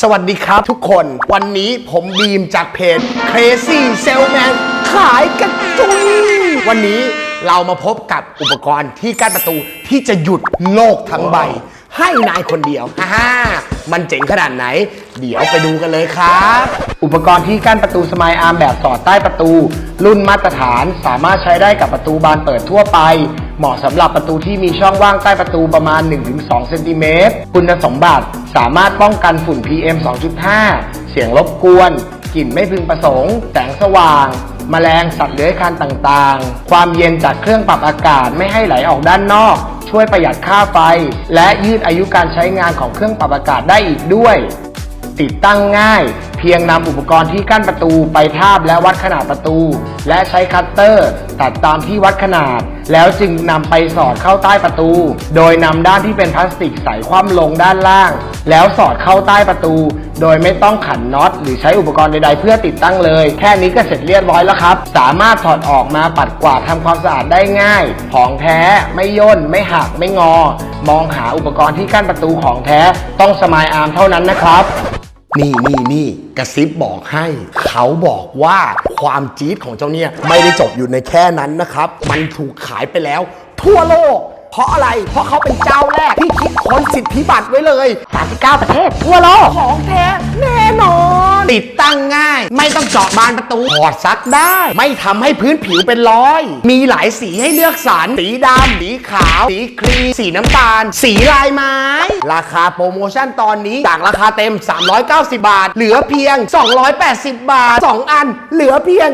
สวัสดีครับทุกคนวันนี้ผมบีมจากเพจ Crazy Salesman ขายกระจุยวันนี้เรามาพบกับอุปกรณ์ที่กั้นประตูที่จะหยุดโลกทั้งใบ ให้นายคนเดียวฮ่าฮ่ามันเจ๋งขนาดไหน เดี๋ยวไปดูกันเลยครับ อุปกรณ์ที่กั้นประตูสมายอาร์มแบบสอดใต้ประตู รุ่นมาตรฐานสามารถใช้ได้กับประตูบานเปิดทั่วไป เหมาะสำหรับประตูที่มีช่องว่างใต้ประตูประมาณ 1-2เซนติเมตรคุณสมบัติ สามารถป้องกันฝุ่น PM 2.5 เสียงรบกวน กลิ่นไม่พึงประสงค์ แสงสว่างมแมลงสัตว์เลื้อยคลานต่างๆ ความเย็นจากเครื่องปรับอากาศไม่ให้ไหลออกด้านนอก ช่วยประหยัดค่าไฟ และยืดอายุการใช้งานของเครื่องปรับอากาศได้อีกด้วย ติดตั้งง่าย พียงนำอุปกรณ์ที่กั้นประตูไปทาบและวัดขนาดประตู และใช้คัตเตอร์ ตัดตามที่วัดขนาด แล้วจึงนำไปสอดเข้าใต้ประตู โดยนำด้านที่เป็นพลาสติกใส่คว่ำลงด้านล่าง แล้วสอดเข้าใต้ประตู โดยไม่ต้องขันน็อต หรือใช้อุปกรณ์ใดๆ เพื่อติดตั้งเลย แค่นี้ก็เสร็จเรียบร้อยแล้วครับ สามารถถอดออกมาปัดกวาดทำความสะอาดได้ง่าย ของแท้ไม่ย่นไม่หักไม่งอ มองหาอุปกรณ์ที่กั้นประตูของแท้ต้องสมายอาร์มเท่านั้นนะครับ นี่นี่นี่กระซิบบอกให้ เขาบอกว่าความจี๊ดของเจ้าเนี่ย ไม่ได้จบอยู่ในแค่นั้นนะครับ มันถูกขายไปแล้ว ทั่วโลก เพราะอะไร เพราะเขาเป็นเจ้าแรกที่คิดค้นสิทธิบัตรไว้เลย 39 ประเทศทั่วโลกของแท้แน่นอน ติดตั้งง่าย ไม่ต้องเจาะบานประตูถอดซักได้ ไม่ทำให้พื้นผิวเป็นรอย มีหลายสีให้เลือกสรรสีดำสีขาว สีครีมสีน้ำตาล สีลายไม้ ราคาโปรโมชั่นตอนนี้จากราคาเต็ม 390 บาท เหลือเพียง 280 บาท 2 อัน เหลือเพียง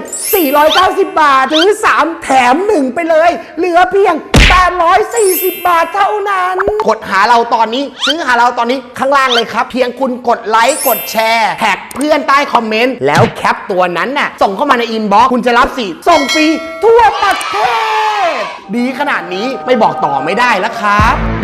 490 บาทซื้อ3 แถม 1 ไปเลย เหลือเพียง 840 บาทเท่านั้น กดหาเราตอนนี้ ซื้อหาเราตอนนี้ข้างล่างเลยครับ เพียงคุณกดไลค์กดแชร์แท็กเพื่อนใต้คอมเมนต์ แล้วแคปตัวนั้นน่ะส่งเข้ามาในอินบ็อกซ์คุณจะรับสิทธิ์ส่งฟรีทั่วประเทศ ดีขนาดนี้ไม่บอกต่อไม่ได้แล้วครับ